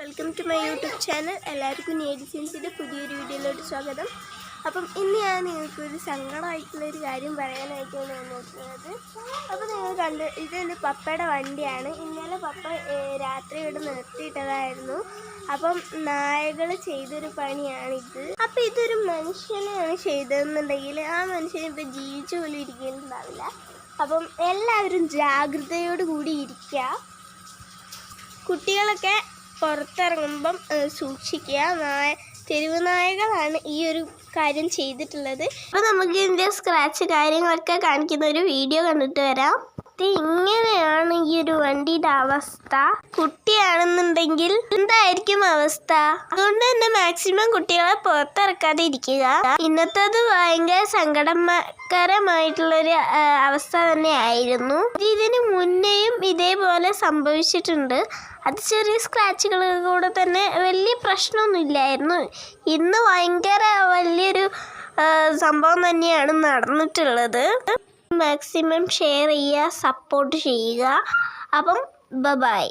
Welcome to my YouTube channel. എല്ലാവർക്കും നേഡിസിൻസിന്റെ പുതിയൊരു വീഡിയോയിലോട്ട് സ്വാഗതം. അപ്പം ഇന്ന് ഞാൻ നിങ്ങൾക്ക് ഒരു കാര്യം പറയാനായിട്ടാണ് വന്നിട്ടുള്ളത് അപ്പോൾ നിങ്ങൾ കണ്ട് ഇതെന്റെ പപ്പയുടെ വണ്ടിയാണ്. ഇന്നലെ പപ്പ രാത്രി ഇവിടെ നിർത്തിയിട്ടതായിരുന്നു. അപ്പം നായകൾ ചെയ്തൊരു പണിയാണിത്. അപ്പം ഇതൊരു മനുഷ്യനെയാണ് ചെയ്തതെന്നുണ്ടെങ്കിൽ ആ മനുഷ്യൻ ഇപ്പം ജീവിച്ചു പോലും ഇരിക്കുന്നുണ്ടാവില്ല. അപ്പം എല്ലാവരും ജാഗ്രതയോട് കൂടി ഇരിക്കുക. കുട്ടികളൊക്കെ പുറത്തിറങ്ങുമ്പം സൂക്ഷിക്കുക. തെരുവ് നായകളാണ് ഈ ഒരു കാര്യം ചെയ്തിട്ടുള്ളത്. അപ്പോൾ നമുക്ക് ഇതിന്റെ സ്ക്രാച്ച് കാര്യങ്ങളൊക്കെ കാണിക്കുന്ന ഒരു വീഡിയോ കണ്ടിട്ട് വരാം. ഇത് ഇങ്ങനെയാണ് ഈ അവസ്ഥ? കുട്ടിയാണെന്നുണ്ടെങ്കിൽ എന്തായിരിക്കും അവസ്ഥ? അതുകൊണ്ട് തന്നെ മാക്സിമം കുട്ടികളെ പുറത്തിറക്കാതെ ഇരിക്കുക ഇന്നത്തേത് ഭയങ്കര സങ്കടകരമായിട്ടുള്ളൊരു അവസ്ഥ തന്നെ ആയിരുന്നു ഇതിന് മുന്നേയും ഇതേപോലെ സംഭവിച്ചിട്ടുണ്ട്. അത് ചെറിയ സ്ക്രാച്ചുകൾ കൂടെ തന്നെ വലിയ പ്രശ്നമൊന്നുമില്ലായിരുന്നു. ഇന്ന് ഭയങ്കര വലിയൊരു സംഭവം തന്നെയാണ് നടന്നിട്ടുള്ളത്. മാക്സിമം ഷെയർ ചെയ്യുക സപ്പോർട്ട് ചെയ്യുക. അപ്പം Bye bye.